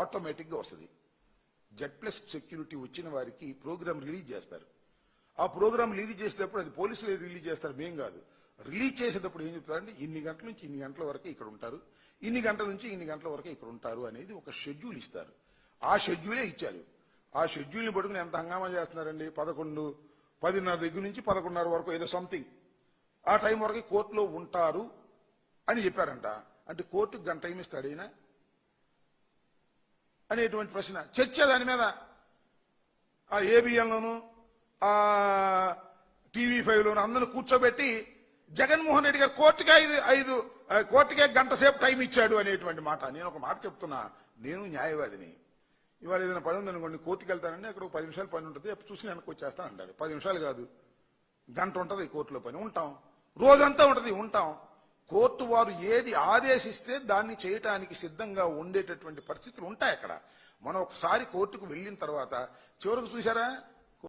ఆటోమేటిక్గా వస్తుంది. Z plus security వచ్చిన వారికి ప్రోగ్రామ్ రిలీజ్ చేస్తారు. ఆ ప్రోగ్రామ్ రిలీజ్ చేసేటప్పుడు అది పోలీసులే రిలీజ్ చేస్తారు మేం కాదు. రిలీజ్ చేసేటప్పుడు ఏం చెప్తారంటే ఇన్ని గంటల నుంచి ఇన్ని గంటల వరకు ఇక్కడ ఉంటారు. ఇన్ని గంటల నుంచి ఇన్ని గంటల వరకు ఇక్కడ ఉంటారు అనేది ఒక షెడ్యూల్ ఇస్తారు. ఆ షెడ్యూలే ఇచ్చారు. ఆ షెడ్యూల్ని పట్టుకుని ఎంత హంగామా చేస్తున్నారండి? పదకొండు పదిన్నర దగ్గర నుంచి పదకొండున్నర వరకు ఏదో సంథింగ్ ఆ టైం వరకు కోర్టులో ఉంటారు అని చెప్పారంట. అంటే కోర్టుకు గంట టైం ఇస్తాడైనా అనేటువంటి ప్రశ్న. చర్చ దాని మీద ఆ ఏబిఎన్లోను ఆ టీవీ ఫైవ్లోను అందరూ కూర్చోబెట్టి జగన్మోహన్ రెడ్డి గారు కోర్టుకే ఐదు ఐదు కోర్టుకే గంట సేపు టైం ఇచ్చాడు అనేటువంటి మాట. నేను ఒక మాట చెప్తున్నా. నేను న్యాయవాదిని. ఇవాళ ఏదైనా పని ఉందనుకోండి కోర్టుకి వెళ్తానండి అక్కడ ఒక పది నిమిషాలు పని ఉంటుంది. అప్పుడు చూసి వెనక్కి వచ్చేస్తాను అంటాడు. పది నిమిషాలు కాదు. గంట ఉంటుంది కోర్టులో పని. ఉంటాం. రోజంతా ఉంటుంది. ఉంటాం. కోర్టు వారు ఏది ఆదేశిస్తే దాన్ని చేయటానికి సిద్ధంగా ఉండేటటువంటి పరిస్థితులు ఉంటాయి అక్కడ. మనం ఒకసారి కోర్టుకు వెళ్ళిన తర్వాత చివరకు చూసారా